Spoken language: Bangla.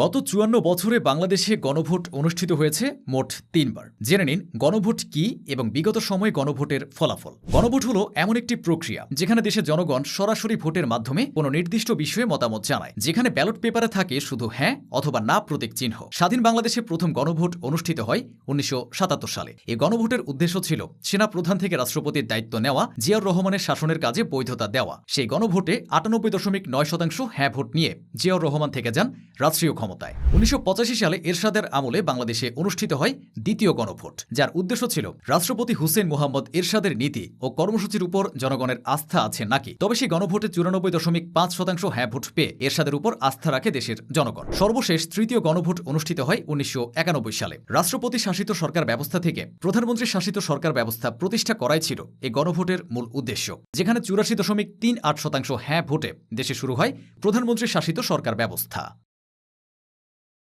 গত চুয়ান্ন বছরে বাংলাদেশে গণভোট অনুষ্ঠিত হয়েছে মোট তিনবার। জেনে নিন, গণভোট কি এবং বিগত সময়ে গণভোটের ফলাফল। গণভোট হলো এমন একটি প্রক্রিয়া যেখানে দেশের জনগণ সরাসরি ভোটের মাধ্যমে কোনো নির্দিষ্ট বিষয়ে মতামত জানায়, যেখানে ব্যালট পেপারে থাকে শুধু হ্যাঁ অথবা না প্রতীক চিহ্ন। স্বাধীন বাংলাদেশে প্রথম গণভোট অনুষ্ঠিত হয় উনিশশো সাতাত্তর সালে। এই গণভোটের উদ্দেশ্য ছিল সেনা প্রধান থেকে রাষ্ট্রপতির দায়িত্ব নেওয়া, জিয়াউর রহমানের শাসনের কাজে বৈধতা দেওয়া। সেই গণভোটে আটানব্বই দশমিক নয় শতাংশ হ্যাঁ ভোট নিয়ে জিয়াউর রহমান থেকে যান রাষ্ট্রীয় ক্ষমতায়। উনিশশো পঁচাশি সালে এরশাদের আমলে বাংলাদেশে অনুষ্ঠিত হয় দ্বিতীয় গণভোট, যার উদ্দেশ্য ছিল রাষ্ট্রপতি হুসেন মোহাম্মদ এরশাদের নীতি ও কর্মসূচির উপর জনগণের আস্থা আছে নাকি? তবে সেই গণভোটে চুরানব্বই দশমিক পাঁচ শতাংশ হ্যাঁ ভোট পেয়ে এরশাদের উপর আস্থা রাখে দেশের জনগণ। সর্বশেষ তৃতীয় গণভোট অনুষ্ঠিত হয় উনিশশো একানব্বই সালে। রাষ্ট্রপতি শাসিত সরকার ব্যবস্থা থেকে প্রধানমন্ত্রী শাসিত সরকার ব্যবস্থা প্রতিষ্ঠা করাই ছিল এই গণভোটের মূল উদ্দেশ্য। যেখানে চুরাশি দশমিক তিন আট শতাংশ হ্যাঁ ভোটে দেশে শুরু হয় প্রধানমন্ত্রী শাসিত সরকার ব্যবস্থা।